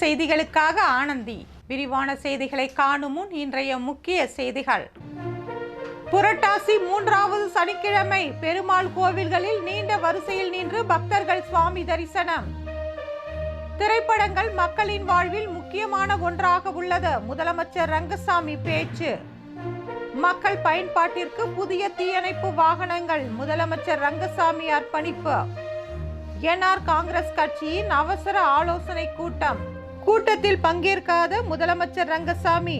செய்திகளுக்காக ஆனந்தி. விரிவான செய்திகளை காணும் முன் இன்றைய முக்கிய செய்திகள். புரட்டாசி மூன்றாவது சனிக்கிழமை பெருமாள் கோவில்களில் நீண்ட வரிசையில் நின்று பக்தர்கள் சுவாமி தரிசனம். திரைப்படங்கள் மக்களின் வாழ்வில் முக்கியமான ஒன்றாக உள்ளது. முதலமைச்சர் ரங்கசாமி பேச்சு. மக்கள் பயன்பாட்டிற்கு புதிய தீயணைப்பு வாகனங்கள் முதலமைச்சர் ரங்கசாமி அர்ப்பணிப்பு. என்ஆர் காங்கிரஸ் கட்சியின் அவசர ஆலோசனை கூட்டம். கூட்டத்தில் பங்கேற்காத முதலமைச்சர் ரங்கசாமி.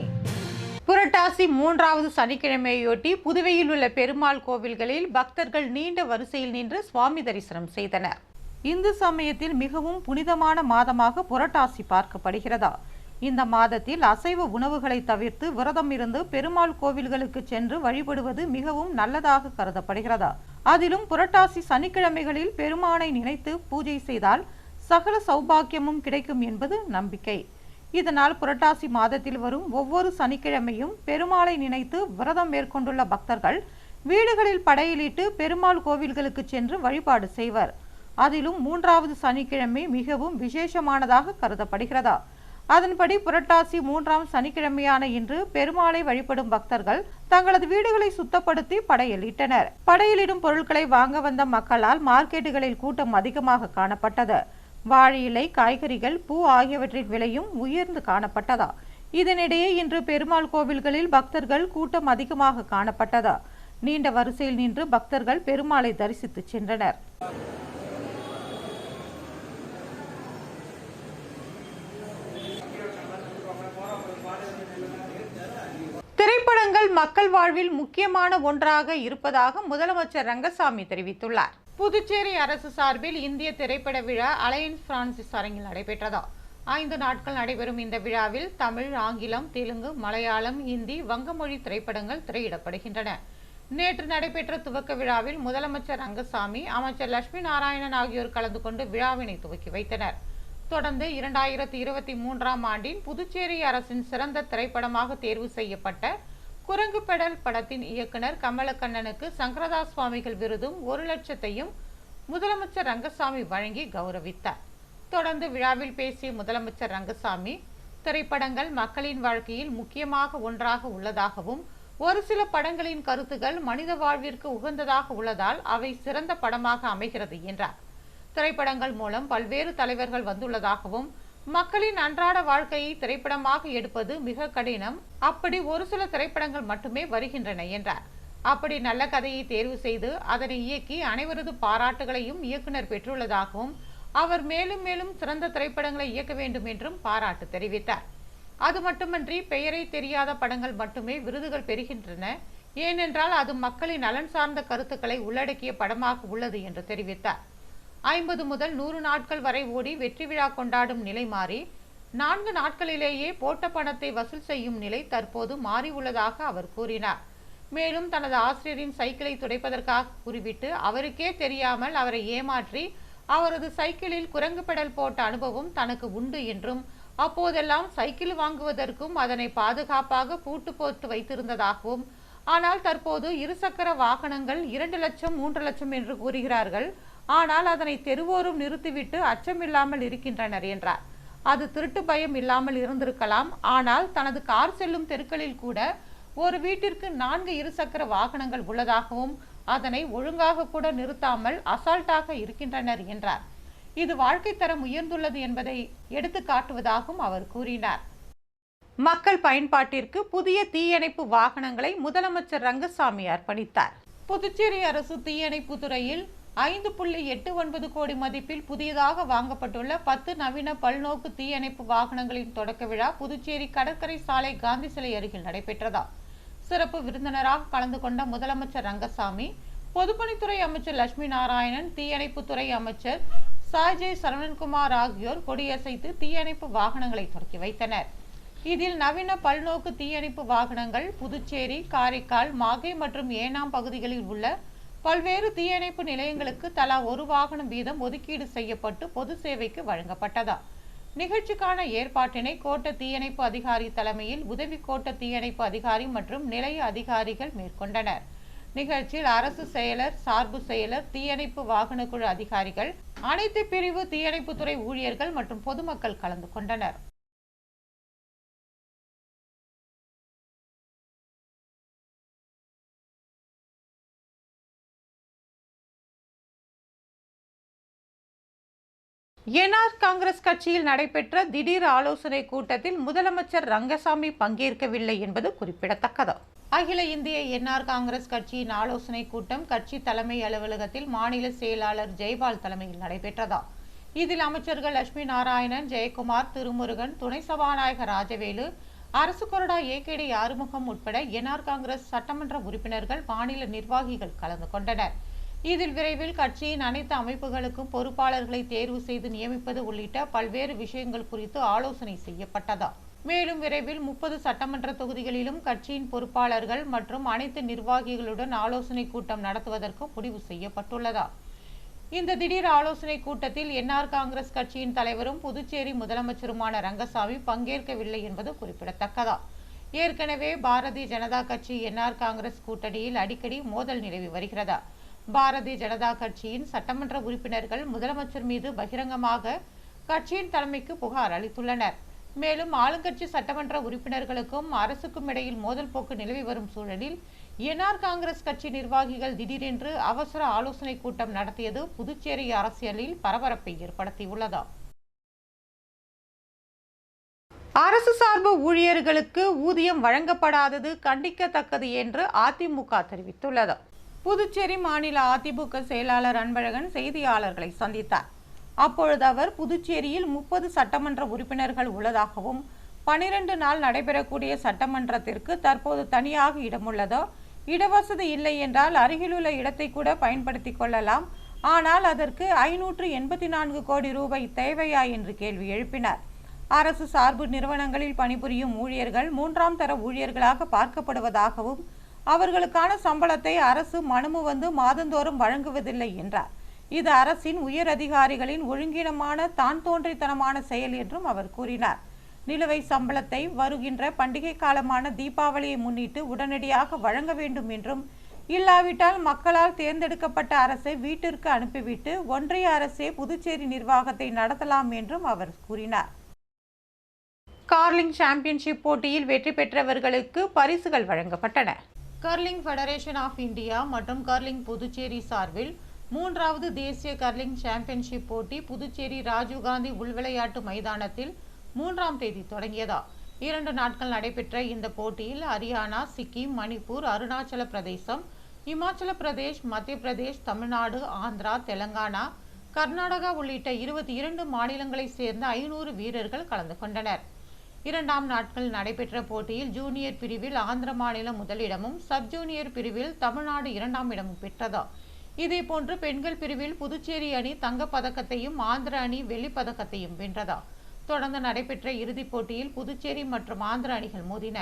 புரட்டாசி மூன்றாவது சனிக்கிழமையொட்டி புதுவையில் உள்ள பெருமாள் கோவில்களில் பக்தர்கள் நீண்ட வரிசையில் நின்று சுவாமி தரிசனம் செய்தனர். இந்து சமயத்தில் மிகவும் புனிதமான மாதமாக புரட்டாசி பார்க்கப்படுகிறதா? இந்த மாதத்தில் அசைவ உணவுகளை தவிர்த்து விரதம் இருந்து பெருமாள் கோவில்களுக்கு சென்று வழிபடுவது மிகவும் நல்லதாக கருதப்படுகிறதா? அதிலும் புரட்டாசி சனிக்கிழமைகளில் பெருமானை நினைத்து பூஜை செய்தால் சகல சௌபாக்கியமும் கிடைக்கும் என்பது நம்பிக்கை. இதனால் புரட்டாசி மாதத்தில் வரும் ஒவ்வொரு சனிக்கிழமையும் பெருமாளை நினைத்து விரதம் மேற்கொண்டுள்ள பக்தர்கள் வீடுகளில் படையலிட்டு பெருமாள் கோவில்களுக்கு சென்று வழிபாடு செய்வர். அதிலும் மூன்றாவது சனிக்கிழமை மிகவும் விசேஷமானதாக கருதப்படுகிறதா? அதன்படி புரட்டாசி மூன்றாம் சனிக்கிழமையான இன்று பெருமாளை வழிபடும் பக்தர்கள் தங்களது வீடுகளை சுத்தப்படுத்தி படையலிட்டனர். படையலிடும் பொருட்களை வாங்க வந்த மக்களால் மார்க்கெட்டுகளில் கூட்டம் அதிகமாக காணப்பட்டது. வாழை இலை காய்கறிகள் பூ ஆகியவற்றின் விலையும் உயர்ந்து காணப்பட்டதா? இதனிடையே இன்று பெருமாள் கோவில்களில் பக்தர்கள் கூட்டம் அதிகமாக காணப்பட்டதா? நீண்ட வரிசையில் நின்று பக்தர்கள் பெருமாளை தரிசித்து சென்றனர். திரைப்படங்கள் மக்கள் வாழ்வில் முக்கியமான ஒன்றாக இருப்பதாக முதலமைச்சர் ரங்கசாமி தெரிவித்துள்ளார். புதுச்சேரி அரசு சார்பில் இந்திய திரைப்பட விழா அலையன்ஸ் பிரான்சிஸ் அரங்கில் நடைபெற்றதா. ஐந்து நாட்கள் நடைபெறும் இந்த விழாவில் தமிழ் ஆங்கிலம் தெலுங்கு மலையாளம் இந்தி வங்கமொழி திரைப்படங்கள் திரையிடப்படுகின்றன. நேற்று நடைபெற்ற துவக்க விழாவில் முதலமைச்சர் ரங்கசாமி அமைச்சர் லட்சுமி நாராயணன் ஆகியோர் கலந்து கொண்டு விழாவினை துவக்கி வைத்தனர். தொடர்ந்து இரண்டாயிரத்தி இருபத்தி மூன்றாம் ஆண்டின் புதுச்சேரி அரசின் சிறந்த திரைப்படமாக தேர்வு செய்யப்பட்ட குரங்கு பெடல் படத்தின் இயக்குனர் கமலக்கண்ணனுக்கு சங்கரதா சுவாமிகள் விருதும் ஒரு லட்சத்தையும் முதலமைச்சர் ரங்கசாமி வழங்கி கௌரவித்தார். தொடர்ந்து விழாவில் பேசிய முதலமைச்சர் ரங்கசாமி திரைப்படங்கள் மக்களின் வாழ்க்கையில் முக்கியமாக ஒன்றாக உள்ளதாகவும் ஒரு சில படங்களின் கருத்துகள் மனித வாழ்விற்கு உகந்ததாக உள்ளதால் அவை சிறந்த படமாக அமைகிறது என்றார். திரைப்படங்கள் மூலம் பல்வேறு தலைவர்கள் வந்துள்ளதாகவும் மக்களின் அன்றாட வாழ்க்கையை திரைப்படமாக எடுப்பது மிக கடினம். அப்படி ஒரு சில திரைப்படங்கள் மட்டுமே வருகின்றன என்றார். அப்படி நல்ல கதையை தேர்வு செய்து அதனை இயக்கி அனைவரது பாராட்டுகளையும் இயக்குனர் பெற்றுள்ளதாகவும் அவர் மேலும் மேலும் சிறந்த திரைப்படங்களை இயக்க வேண்டும் என்றும் பாராட்டு தெரிவித்தார். அது மட்டுமன்றி பெயரை தெரியாத படங்கள் மட்டுமே விருதுகள் பெறுகின்றன. ஏனென்றால் அது மக்களின் நலன் சார்ந்த கருத்துக்களை உள்ளடக்கிய படமாக உள்ளது என்று தெரிவித்தார். ஐம்பது முதல் நூறு நாட்கள் வரை ஓடி வெற்றி விழா கொண்டாடும் நிலை மாறி நான்கு நாட்களிலேயே போட்ட பணத்தை வசூல் செய்யும் நிலை தற்போது மாறி உள்ளதாக அவர் கூறினார். மேலும் தனது ஆசிரியரின் சைக்கிளை துடைப்பதற்காக கூறிவிட்டு அவருக்கே தெரியாமல் அவரை ஏமாற்றி அவரது சைக்கிளில் குரங்கு பெடல் போட்ட அனுபவம் தனக்கு உண்டு என்றும் அப்போதெல்லாம் சைக்கிள் வாங்குவதற்கும் அதனை பாதுகாப்பாக பூட்டு போட்டு வைத்திருந்ததாகவும் ஆனால் தற்போது இருசக்கர வாகனங்கள் இரண்டு லட்சம் மூன்று லட்சம் என்று கூறுகிறார்கள். ஆனால் அதனை தெருவோரும் நிறுத்திவிட்டு அச்சமில்லாமல் இருக்கின்றனர் என்றார். அது திருட்டு பயம் இல்லாமல் இருந்திருக்கலாம். ஆனால் தனது கார் செல்லும் தெருக்களில் கூட ஒரு வீட்டிற்கு நான்கு இருசக்கர வாகனங்கள் உள்ளதாகவும் அதனை ஒழுங்காக கூட நிறுத்தாமல் அசால்ட்டாக இருக்கின்றனர் என்றார். இது வாழ்க்கை தரம் உயர்ந்துள்ளது என்பதை எடுத்து காட்டுவதாகவும் அவர் கூறினார். மக்கள் பயன்பாட்டிற்கு புதிய தீயணைப்பு வாகனங்களை முதலமைச்சர் ரங்கசாமி அர்ப்பணித்தார். புதுச்சேரி அரசு தீயணைப்பு துறையில் ஐந்து புள்ளி எட்டு ஒன்பது கோடி மதிப்பில் புதியதாக வாங்கப்பட்டுள்ள பத்து நவீன பல்நோக்கு தீயணைப்பு வாகனங்களின் தொடக்க விழா புதுச்சேரி கடற்கரை சாலை காந்தி சிலை அருகில் நடைபெற்றதா? சிறப்பு விருந்தினராக கலந்து கொண்ட முதலமைச்சர் ரங்கசாமி பொதுப்பணித்துறை அமைச்சர் லட்சுமி நாராயணன் தீயணைப்புத்துறை அமைச்சர் சாய்ஜய் சரவணன்குமார் ஆகியோர் கொடியசைத்து தீயணைப்பு வாகனங்களை தொடக்கி வைத்தனர். இதில் நவீன பல்நோக்கு தீயணைப்பு வாகனங்கள் புதுச்சேரி காரைக்கால் மாகை மற்றும் ஏனாம் பகுதிகளில் உள்ள பல்வேறு தீயணைப்பு நிலையங்களுக்கு தலா ஒரு வாகனம் வீதம் ஒதுக்கீடு செய்யப்பட்டு பொது சேவைக்கு வழங்கப்பட்டதா? நிகழ்ச்சிக்கான ஏற்பாட்டினை கோட்ட தீயணைப்பு அதிகாரி தலைமையில் உதவி கோட்ட தீயணைப்பு அதிகாரி மற்றும் நிலைய அதிகாரிகள் மேற்கொண்டனர். நிகழ்ச்சியில் அரசு செயலர் சார்பு செயலர் தீயணைப்பு வாகன குழு அதிகாரிகள் அனைத்து பிரிவு தீயணைப்புத்துறை ஊழியர்கள் மற்றும் பொதுமக்கள் கலந்து கொண்டனர். என்ஆர் காங்கிரஸ் கட்சியில் நடைபெற்ற திடீர் ஆலோசனை கூட்டத்தில் முதலமைச்சர் ரங்கசாமி பங்கேற்கவில்லை என்பது குறிப்பிடத்தக்கது. அகில இந்திய என்ஆர் காங்கிரஸ் கட்சியின் ஆலோசனை கூட்டம் கட்சி தலைமை அலுவலகத்தில் மாநில செயலாளர் ஜெய்பால் தலைமையில் நடைபெற்றதா. இதில் அமைச்சர்கள் லட்சுமி நாராயணன் ஜெயக்குமார் திருமுருகன் துணை சபாநாயகர் ராஜவேலு அரசு கொறடா ஏகேடி ஆறுமுகம் உட்பட என்ஆர் காங்கிரஸ் சட்டமன்ற உறுப்பினர்கள் மாநில நிர்வாகிகள் கலந்து கொண்டனர். இதில் விரைவில் கட்சியின் அனைத்து அமைப்புகளுக்கும் பொறுப்பாளர்களை தேர்வு செய்து நியமிப்பது உள்ளிட்ட பல்வேறு விஷயங்கள் குறித்து ஆலோசனை செய்யப்பட்டதா மேலும் விரைவில் முப்பது சட்டமன்ற தொகுதிகளிலும் கட்சியின் பொறுப்பாளர்கள் மற்றும் அனைத்து நிர்வாகிகளுடன் ஆலோசனை கூட்டம் நடத்துவதற்கு முடிவு செய்யப்பட்டுள்ளதா இந்த திடீர் ஆலோசனை கூட்டத்தில் என்ஆர் காங்கிரஸ் கட்சியின் தலைவரும் புதுச்சேரி முதலமைச்சருமான ரங்கசாமி பங்கேற்கவில்லை என்பது குறிப்பிடத்தக்கதா ஏற்கனவே பாரதிய ஜனதா கட்சி என்ஆர் காங்கிரஸ் கூட்டணியில் அடிக்கடி மோதல் நிலவி வருகிறதா? பாரதிய ஜனதா கட்சியின் சட்டமன்ற உறுப்பினர்கள் முதலமைச்சர் மீது பகிரங்கமாக கட்சியின் தலைமைக்கு புகார் அளித்துள்ளனர். மேலும் ஆளுங்கட்சி சட்டமன்ற உறுப்பினர்களுக்கும் அரசுக்கும் இடையில் மோதல் போக்கு நிலவி வரும் சூழலில் என்ஆர் காங்கிரஸ் கட்சி நிர்வாகிகள் திடீரென்று அவசர ஆலோசனை கூட்டம் நடத்தியது புதுச்சேரி அரசியலில் பரபரப்பை ஏற்படுத்தியுள்ளதா. அரசு சார்பு ஊழியர்களுக்கு ஊதியம் வழங்கப்படாதது கண்டிக்கத்தக்கது என்று அதிமுக தெரிவித்துள்ளது. புதுச்சேரி மாநில அதிமுக செயலாளர் அன்பழகன் செய்தியாளர்களை சந்தித்தார். அப்பொழுது அவர் புதுச்சேரியில் முப்பது சட்டமன்ற உறுப்பினர்கள் உள்ளதாகவும் பனிரெண்டு நாள் நடைபெறக்கூடிய சட்டமன்றத்திற்கு தற்போது தனியாக இடமுள்ளதோ இடவசதி இல்லை என்றால் அருகிலுள்ள இடத்தை கூட பயன்படுத்தி கொள்ளலாம். ஆனால் அதற்கு ஐநூற்று எண்பத்தி நான்கு கோடி ரூபாய் தேவையா? என்று கேள்வி எழுப்பினார். அரசு சார்பு நிறுவனங்களில் பணிபுரியும் ஊழியர்கள் மூன்றாம் தர ஊழியர்களாக பார்க்கப்படுவதாகவும் அவர்களுக்கான சம்பளத்தை அரசு மனுமு வந்து மாதந்தோறும் வழங்குவதில்லை என்றார். இது அரசின் உயர் அதிகாரிகளின் ஒழுங்கீனமான தான் தோன்றித்தனமான செயல் என்றும் அவர் கூறினார். நிலுவை சம்பளத்தை வருகின்ற பண்டிகை காலமான தீபாவளியை முன்னிட்டு உடனடியாக வழங்க வேண்டும் என்றும் இல்லாவிட்டால் மக்களால் தேர்ந்தெடுக்கப்பட்ட அரசை வீட்டிற்கு அனுப்பிவிட்டு ஒன்றிய அரசே புதுச்சேரி நிர்வாகத்தை நடத்தலாம் என்றும் அவர் கூறினார். கார்லிங் சாம்பியன்ஷிப் போட்டியில் வெற்றி பெற்றவர்களுக்கு பரிசுகள் வழங்கப்பட்டன. கர்லிங் ஃபெடரேஷன் ஆஃப் இந்தியா மற்றும் கர்லிங் புதுச்சேரி சார்பில் மூன்றாவது தேசிய கர்லிங் சாம்பியன்ஷிப் போட்டி புதுச்சேரி ராஜீவ்காந்தி உள்விளையாட்டு மைதானத்தில் மூன்றாம் தேதி தொடங்கியதா? இரண்டு நாட்கள் நடைபெற்ற இந்த போட்டியில் ஹரியானா சிக்கிம் மணிப்பூர் அருணாச்சல பிரதேசம் இமாச்சல பிரதேஷ் மத்திய பிரதேஷ் தமிழ்நாடு ஆந்திரா தெலங்கானா கர்நாடகா உள்ளிட்ட இருபத்தி இரண்டு மாநிலங்களைச் சேர்ந்த ஐநூறு வீரர்கள் கலந்து கொண்டனர். இரண்டாம் நாட்கள் நடைபெற்ற போட்டியில் ஜூனியர் பிரிவில் ஆந்திர மாநிலம் முதலிடமும் சப் ஜூனியர் பிரிவில் தமிழ்நாடு இரண்டாம் இடமும் பெற்றதா. இதேபோன்று பெண்கள் பிரிவில் புதுச்சேரி அணி தங்கப்பதக்கத்தையும் ஆந்திர அணி வெள்ளிப்பதக்கத்தையும் வென்றதா. தொடர்ந்து நடைபெற்ற இறுதிப் போட்டியில் புதுச்சேரி மற்றும் ஆந்திர அணிகள் மோதின.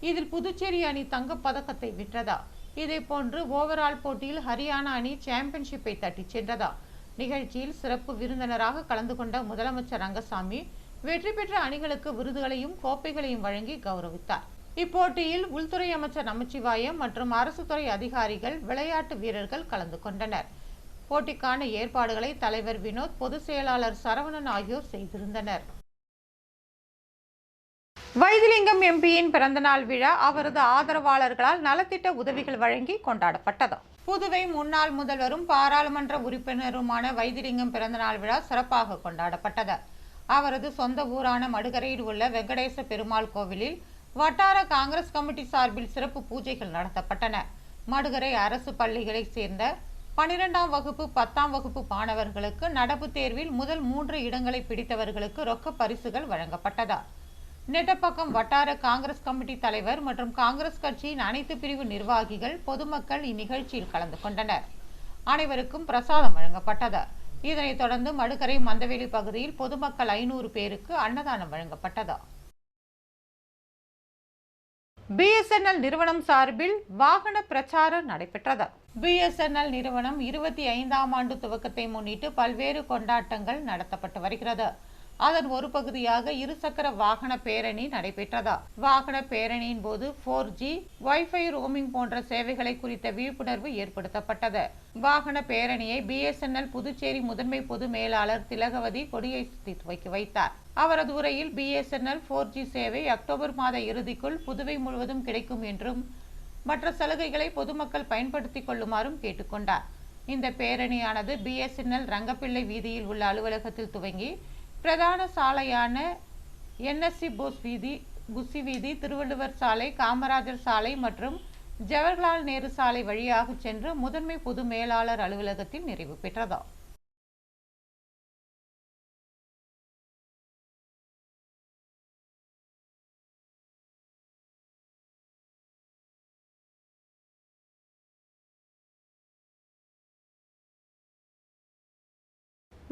இதில் புதுச்சேரி அணி தங்கப்பதக்கத்தை வென்றதா. இதேபோன்று ஓவரால் போட்டியில் ஹரியானா அணி சாம்பியன்ஷிப்பை தட்டிச் சென்றதா. நிகழ்ச்சியில் சிறப்பு விருந்தினராக கலந்து கொண்ட முதலமைச்சர் ரங்கசாமி வெற்றி பெற்ற அணிகளுக்கு விருதுகளையும் கோப்பைகளையும் வழங்கி கௌரவித்தார். இப்போட்டியில் உள்துறை அமைச்சர் நமச்சிவாயம் மற்றும் அரசு துறை அதிகாரிகள் விளையாட்டு வீரர்கள் கலந்து கொண்டனர். போட்டிக்கான ஏற்பாடுகளை தலைவர் வினோத் பொதுச் செயலாளர் சரவணன் ஆகியோர் செய்திருந்தனர். வைத்திலிங்கம் எம்பியின் பிறந்தநாள் விழா அவரது ஆதரவாளர்களால் நலத்திட்ட உதவிகள் வழங்கி கொண்டாடப்பட்டது. புதுவை முன்னாள் முதல்வரும் பாராளுமன்ற உறுப்பினருமான வைத்திலிங்கம் பிறந்தநாள் விழா சிறப்பாக கொண்டாடப்பட்டது. அவரது சொந்த ஊரான மடுகரையில் உள்ள வெங்கடேச பெருமாள் கோவிலில் வட்டார காங்கிரஸ் கமிட்டி சார்பில் சிறப்பு பூஜைகள் நடத்தப்பட்டன. மடுகரை அரசு பள்ளிகளைச் சேர்ந்த பனிரெண்டாம் வகுப்பு பத்தாம் வகுப்பு மாணவர்களுக்கு நடப்பு தேர்வில் முதல் மூன்று இடங்களை பிடித்தவர்களுக்கு ரொக்க பரிசுகள் வழங்கப்பட்டதா. நெட்டப்பக்கம் வட்டார காங்கிரஸ் கமிட்டி தலைவர் மற்றும் காங்கிரஸ் கட்சியின் அனைத்து பிரிவு நிர்வாகிகள் பொதுமக்கள் இந்நிகழ்ச்சியில் கலந்து கொண்டனர். அனைவருக்கும் பிரசாதம் வழங்கப்பட்டது. இதனைத் தொடர்ந்து மடுக்கரை மந்தவெளி பகுதியில் பொதுமக்கள் ஐநூறு பேருக்கு அன்னதானம் வழங்கப்பட்டது. பிஎஸ்என்எல் நிறுவனம் சார்பில் வாகன பிரச்சாரம் நடைபெற்றது. பிஎஸ்என்எல் நிறுவனம் இருபத்தி ஐந்தாம் ஆண்டு துவக்கத்தை முன்னிட்டு பல்வேறு கொண்டாட்டங்கள் நடத்தப்பட்டு வருகிறது. அதன் ஒரு பகுதியாக இருசக்கர வாகன பேரணி நடைபெற்றதா? வாகன பேரணியின் போது போர் ஜி வைஃபை ரோமிங் போன்ற சேவைகளை குறித்த விழிப்புணர்வு ஏற்படுத்தப்பட்டது. வாகன பேரணியை பிஎஸ்என்எல் புதுச்சேரி முதன்மை பொது மேலாளர் திலகவதி கொடியேற்றி துவக்கி வைத்தார். அவரது உரையில் பிஎஸ்என்எல் போர் ஜி சேவை அக்டோபர் மாத இறுதிக்குள் புதுவை முழுவதும் கிடைக்கும் என்றும் மற்ற சலுகைகளை பொதுமக்கள் பயன்படுத்திக் கொள்ளுமாறும் கேட்டுக்கொண்டார் இந்த பேரணியானது பிஎஸ்என்எல் ரங்கப்பிள்ளை வீதியில் உள்ள அலுவலகத்தில் துவங்கி பிரதான சாலையான என்எஸ்சி போஸ் வீதி குசி வீதி திருவள்ளுவர் சாலை காமராஜர் சாலை மற்றும் ஜவஹர்லால் நேரு சாலை வழியாக சென்று முதன்மை பொது மேலாளர் அலுவலகத்தில் நிறைவு பெற்றது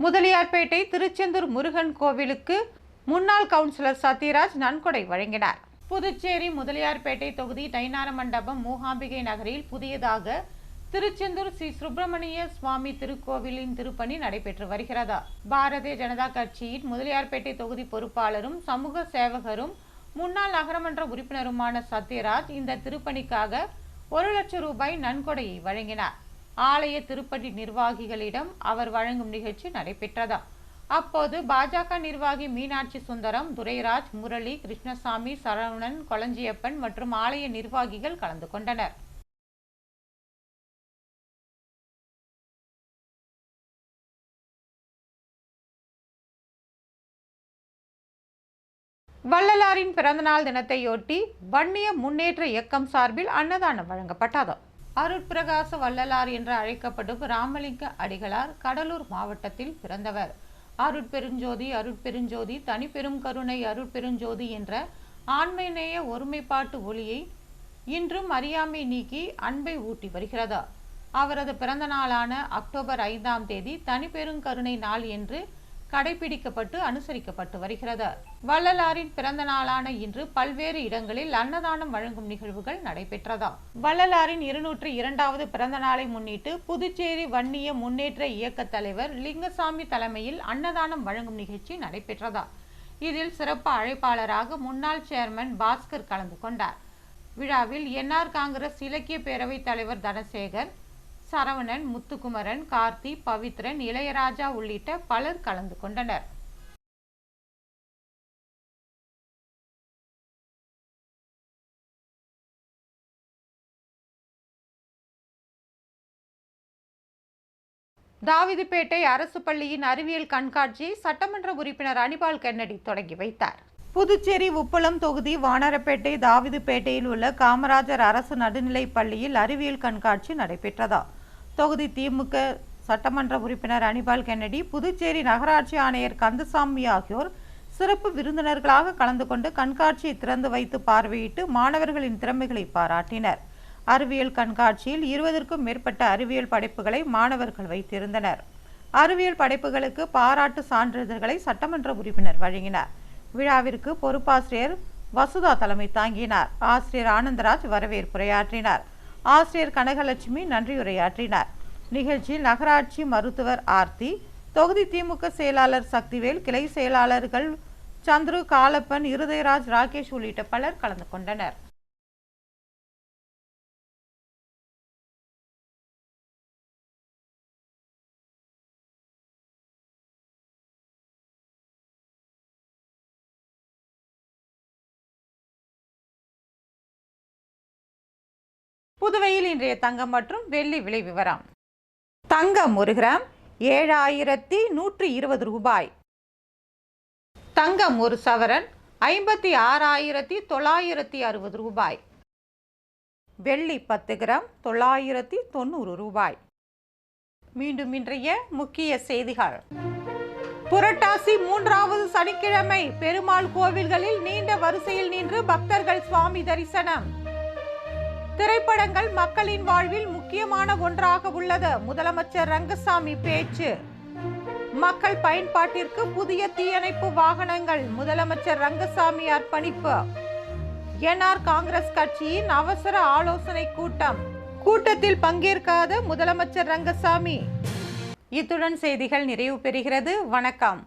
முதலியார்பேட்டை திருச்செந்தூர் முருகன் கோவிலுக்கு முன்னாள் கவுன்சிலர் சத்யராஜ் நன்கொடை வழங்கினார். புதுச்சேரி முதலியார்பேட்டை தொகுதி டைனார மண்டபம் மூகாம்பிகை நகரில் புதியதாக திருச்செந்தூர் ஸ்ரீ சுப்பிரமணிய சுவாமி திருக்கோவிலின் திருப்பணி நடைபெற்று வருகிறது. பாரதிய ஜனதா கட்சியின் முதலியார்பேட்டை தொகுதி பொறுப்பாளரும் சமூக சேவகரும் முன்னாள் நகரமன்ற உறுப்பினருமான சத்யராஜ் இந்த திருப்பணிக்காக ஒரு லட்சம் ரூபாய் நன்கொடையை வழங்கினார். ஆலய திருப்பதி நிர்வாகிகளிடம் அவர் வழங்கும் நிகழ்ச்சி நடைபெற்றதா? அப்போது பாஜக நிர்வாகி மீனாட்சி சுந்தரம் துரைராஜ் முரளி கிருஷ்ணசாமி சரவணன் கொளஞ்சியப்பன் மற்றும் ஆலய நிர்வாகிகள் கலந்து கொண்டனர். வள்ளலாரின் பிறந்தநாள் தினத்தையொட்டி வன்னிய முன்னேற்ற இயக்கம் சார்பில் அன்னதானம் வழங்கப்பட்டது அருட்பிரகாச வள்ளலார் என்று அழைக்கப்படும் ராமலிங்க அடிகளார் கடலூர் மாவட்டத்தில் பிறந்தவர். அருட்பெருஞ்சோதி அருட்பெருஞ்சோதி தனிப்பெரும் கருணை அருட்பெருஞ்சோதி என்ற ஆண்மைநேய ஒருமைப்பாட்டு ஒளியை இன்றும் அறியாமை நீக்கி அன்பை ஊட்டி வருகிறது. அவரது பிறந்த நாளான அக்டோபர் ஐந்தாம் தேதி தனிப்பெருங்கருணை நாள் என்று கடைபிடிக்கப்பட்டு அனுசரிக்கப்பட்டு வருகிறது. வள்ளலாரின் பிறந்த நாளான இன்று பல்வேறு இடங்களில் அன்னதானம் வழங்கும் நிகழ்வுகள் நடைபெற்றதா? வள்ளலாரின் இருநூற்றி இரண்டாவது பிறந்த நாளை முன்னிட்டு புதுச்சேரி வன்னிய முன்னேற்ற இயக்க தலைவர் லிங்கசாமி தலைமையில் அன்னதானம் வழங்கும் நிகழ்ச்சி நடைபெற்றதா? இதில் சிறப்பு அழைப்பாளராக முன்னாள் சேர்மன் பாஸ்கர் கலந்து கொண்டார். விழாவில் என்ஆர் காங்கிரஸ் இலக்கிய பேரவைத் தலைவர் தனசேகர் சரவணன் முத்துக்குமரன் கார்த்தி பவித்ரன் இளையராஜா உள்ளிட்ட பலர் கலந்து கொண்டனர். தாவிதிப்பேட்டை அரசு பள்ளியின் அறிவியல் கண்காட்சியை சட்டமன்ற உறுப்பினர் அனிபால் கென்னடி தொடங்கி வைத்தார். புதுச்சேரி உப்பளம் தொகுதி வானரப்பேட்டை தாவிதுப்பேட்டையில் உள்ள காமராஜர் அரசு நடுநிலைப் பள்ளியில் அறிவியல் கண்காட்சி நடைபெற்றதா? தொகுதி திமுக சட்டமன்ற உறுப்பினர் அனிபால் கென்னடி புதுச்சேரி நகராட்சி ஆணையர் கந்தசாமி ஆகியோர் சிறப்பு விருந்தினர்களாக கலந்து கொண்டு கண்காட்சியை திறந்து வைத்து பார்வையிட்டு மாணவர்களின் திறமைகளை பாராட்டினர். அறிவியல் கண்காட்சியில் இருபதற்கும் மேற்பட்ட அறிவியல் படைப்புகளை மாணவர்கள் வைத்திருந்தனர். அறிவியல் படைப்புகளுக்கு பாராட்டு சான்றிதழ்களை சட்டமன்ற உறுப்பினர் வழங்கினார். விழாவிற்கு பொறுப்பாசிரியர் வசுதா தலைமை தாங்கினார். ஆசிரியர் ஆனந்தராஜ் வரவேற்புரையாற்றினார். ஆசிரியர் கனகலட்சுமி நன்றியுரையாற்றினார். நிகழ்ச்சியில் நகராட்சி மருத்துவர் ஆர்த்தி தொகுதி திமுக செயலாளர் சக்திவேல் கிளை செயலாளர்கள் சந்துரு காலப்பன் இருதயராஜ் ராகேஷ் உள்ளிட்ட பலர் கலந்து கொண்டனர். புதுவையில் இன்றைய தங்கம் மற்றும் வெள்ளி விலை விவரம். தங்கம் ஒரு கிராம் ஏழாயிரத்தி நூற்றி இருபது ரூபாய். தங்கம் ஒரு சவரன் ஐம்பத்தி ஆறாயிரத்தி தொள்ளாயிரத்தி அறுபது ரூபாய். வெள்ளி பத்து கிராம் தொள்ளாயிரத்தி தொண்ணூறு ரூபாய். மீண்டும் இன்றைய முக்கிய செய்திகள். புரட்டாசி மூன்றாவது சனிக்கிழமை பெருமாள் கோவில்களில் நீண்ட வரிசையில் நின்று பக்தர்கள் சுவாமி தரிசனம். திரைப்படங்கள் மக்களின் வாழ்வில் முக்கியமான ஒன்றாக உள்ளது. முதலமைச்சர் ரங்கசாமி பேச்சு. மக்கள் பயன்பாட்டிற்கு புதிய தீயணைப்பு வாகனங்கள். முதலமைச்சர் ரங்கசாமி அர்ப்பணிப்பு என்ஆர் காங்கிரஸ் கட்சியின் அவசர ஆலோசனை கூட்டம். கூட்டத்தில் பங்கேற்காத முதலமைச்சர் ரங்கசாமி. இத்துடன் செய்திகள் நிறைவு பெறுகிறது. வணக்கம்.